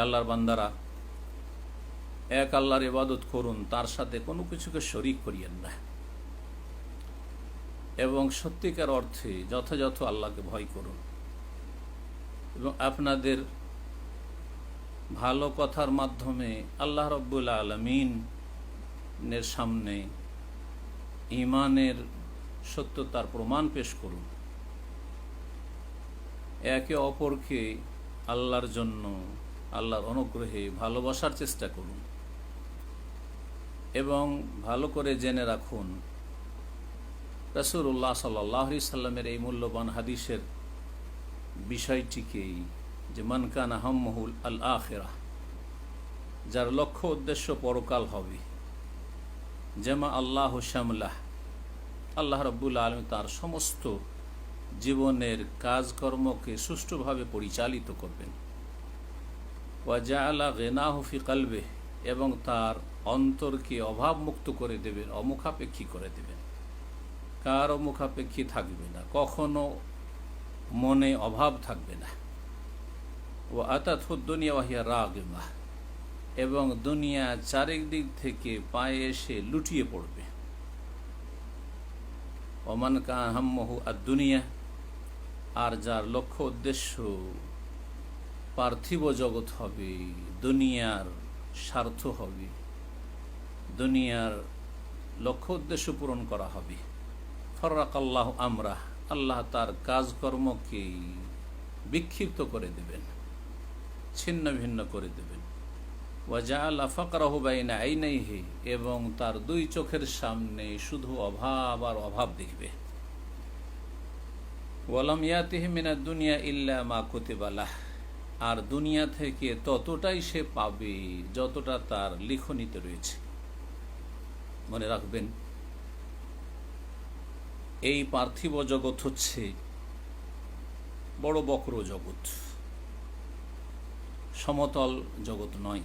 আল্লাহর বান্দারা, এক আল্লাহর ইবাদত করুন, তার সাথে কোনো কিছুকে শরিক করিয়েন না। এবং সত্যিকার অর্থে যথাযথ আল্লাহকে ভয় করুন। এবং আপনাদের ভালো কথার মাধ্যমে আল্লাহ রব্বুল আলমিনের সামনে ইমানের সত্যতার প্রমাণ পেশ করুন। একে অপরকে আল্লাহর জন্য আল্লাহর অনুগ্রহে ভালোবাসার চেষ্টা করুন এবং ভালো করে জেনে রাখুন। রসুল্লাহ সাল্লাহ সাল্লামের এই মূল্যবান হাদিসের বিষয়টিকেই যে মানকান আহম্মহুল আল আখেরা যার লক্ষ্য উদ্দেশ্য পরকাল হবে। যেমা আল্লাহ শ্যামলাহ আল্লাহ রব্বুল আলম তার সমস্ত জীবনের কাজকর্মকে সুষ্ঠুভাবে পরিচালিত করবেন। ওয়াজা আল্লাহ গেনাহফি কালবে এবং তার অন্তরকে অভাবমুক্ত করে দেবেন, অমুখাপেক্ষী করে দেবেন। কার মুখাপেক্ষী থাকবে না, কখনো মনে অভাব থাকবে না। ও আতাত দুনিয়া ওয়াহিয়া রাগমা, এবং দুনিয়া চারিদিক থেকে পায়ে এসে লুটিয়ে পড়বে। ওমান কাহাম্মহু আর দুনিয়া আর যার লক্ষ্য উদ্দেশ্য পার্থিব জগৎ হবে, দুনিয়ার স্বার্থ হবে, দুনিয়ার লক্ষ্য উদ্দেশ্য পূরণ করা হবে। ফরাক আল্লাহ আমরা, আল্লাহ তার কাজকর্মকে বিক্ষিপ্ত করে দেবেন, ছিন্ন ভিন্ন করে দেবেন। ওয়াজা আল্লাহ ফকরাহুবাইনা আইনাইহে, এবং তার দুই চোখের সামনে শুধু অভাব আর অভাব দেখবে। ওয়ালাম ইয়াতিহি মিনা দুনিয়া ইল্লা মা কুতিবালাহ আর দুনিয়া থেকে ততটাই সে পাবে যতটা তার লিখনিতে রয়েছে। মনে রাখবেন, এই পার্থিব জগৎ হচ্ছে বড় বক্র জগৎ, সমতল জগৎ নয়।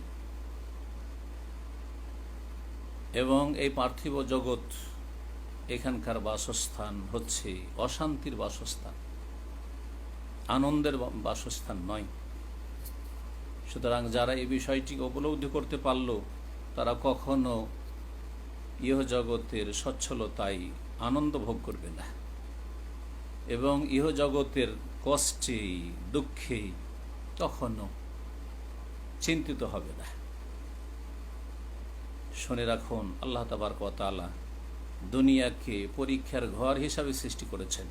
এবং এই পার্থিব জগৎ এখানকার বাসস্থান হচ্ছে অশান্তির বাসস্থান, আনন্দের বাসস্থান নয়। সুতরাং যারা এই বিষয়টিকে উপলব্ধি করতে পারল, তারা কখনো ইহ জগতের সচ্ছলতায় আনন্দ ভোগ করবে না। এবং ইহ জগতের কষ্টে, দুঃখে তখনও চিন্তিত হবে না। শুনে রাখুন, আল্লাহ তাবার কতালা দুনিয়াকে পরীক্ষার ঘর হিসাবে সৃষ্টি করেছেন।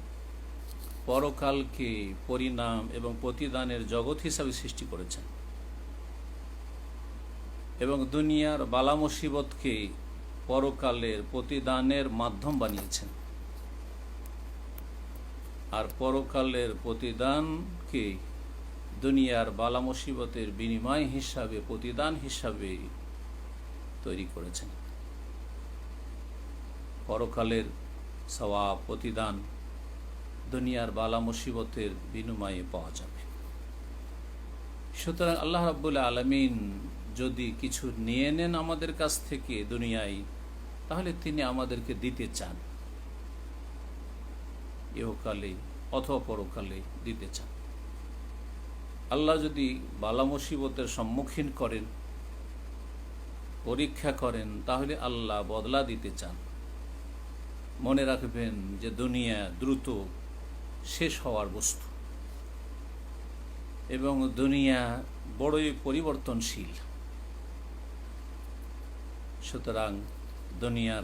পরকালকে পরিণাম এবং প্রতিদানের জগৎ হিসাবে সৃষ্টি করেছেন। এবং দুনিয়ার বালা মুসিবতকে পরকালের প্রতিদানের মাধ্যম বানিয়েছেন। আর পরকালের প্রতিদানকে দুনিয়ার বালা মুসিবতের বিনিময় হিসাবে, প্রতিদান হিসাবে তৈরি করেছেন। পরকালের সওয়াব, প্রতিদান দুনিয়ার বালা মুসিবতের বিনিময়ে পাওয়া যাবে। সুতরাং আল্লাহ রাবুল্লাহ আলমিন যদি কিছু নিয়ে নেন আমাদের কাছ থেকে দুনিয়ায়, তাহলে তিনি আমাদেরকে দিতে চান। ইহকালে অথবা পরকালে দিতে চান। আল্লাহ যদি বালা মুসিবতের সম্মুখীন করেন, পরীক্ষা করেন, তাহলে আল্লাহ বদলা দিতে চান। মনে রাখবেন যে দুনিয়া দ্রুত শেষ হওয়ার বস্তু। এবং দুনিয়া বড়ই পরিবর্তনশীল। সুতরাং দুনিয়ার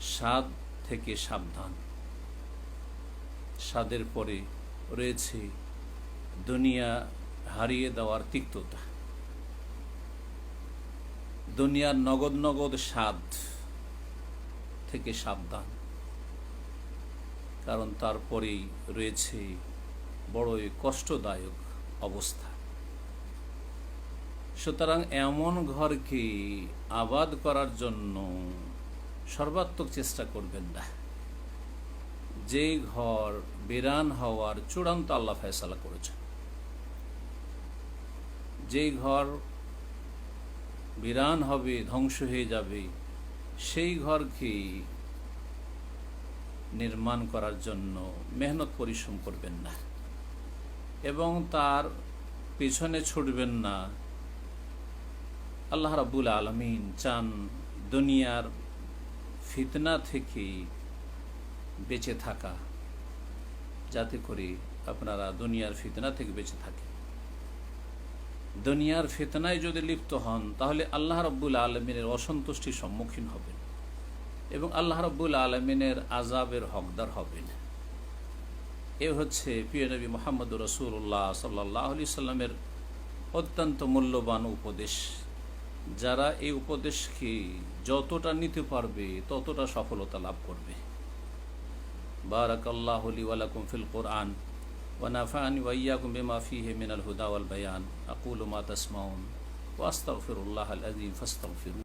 স্বাদ থেকে সাবধান। স্বাদের পরে রয়েছে দুনিয়া হারিয়ে দেওয়ার তিক্ততা। দুনিয়ার নগদ নগদ স্বাদ থেকে সাবধান। কারণ তারপরেই রয়েছে বড়ই কষ্টদায়ক অবস্থা। সুতরাং এমন ঘরকে আবাদ করার জন্য সর্বাত্মক চেষ্টা করবেন না। যে ঘর বিরান হওয়ার চূড়ান্ত আল্লাহ ফেসলা করেছেন। যে ঘর বিরান হবে, ধ্বংস হয়ে যাবে, সেই ঘরকে নির্মাণ করার জন্য মেহনত পরিশ্রম করবেন না। এবং তার পিছনে ছুটবেন না। আল্লাহ রাবুল আলমিন চান দুনিয়ার ফিতনা থেকে বেঁচে থাকা, যাতে করে আপনারা দুনিয়ার ফিতনা থেকে বেঁচে থাকেন। দুনিয়ার ফিতনায় যদি লিপ্ত হন, তাহলে আল্লাহ রব্বুল আলমিনের অসন্তুষ্টির সম্মুখীন হবেন এবং আল্লাহ রব্বুল আলমিনের আজাবের হকদার হবেন। এ হচ্ছে প্রিয় নবী মোহাম্মদ রসুল্লাহ সাল্লাহ আলি সাল্লামের অত্যন্ত মূল্যবান উপদেশ। যারা এই উপদেশকে যতটা নিতে পারবে ততটা সফলতা লাভ করবে বারাক আল্লাহ ওয়ালাকুম ফিল কোরআন ونفعني وإياكم بما فيه من الهدى والبيان أقول ما تسمعون وأستغفر الله العظيم فاستغفروه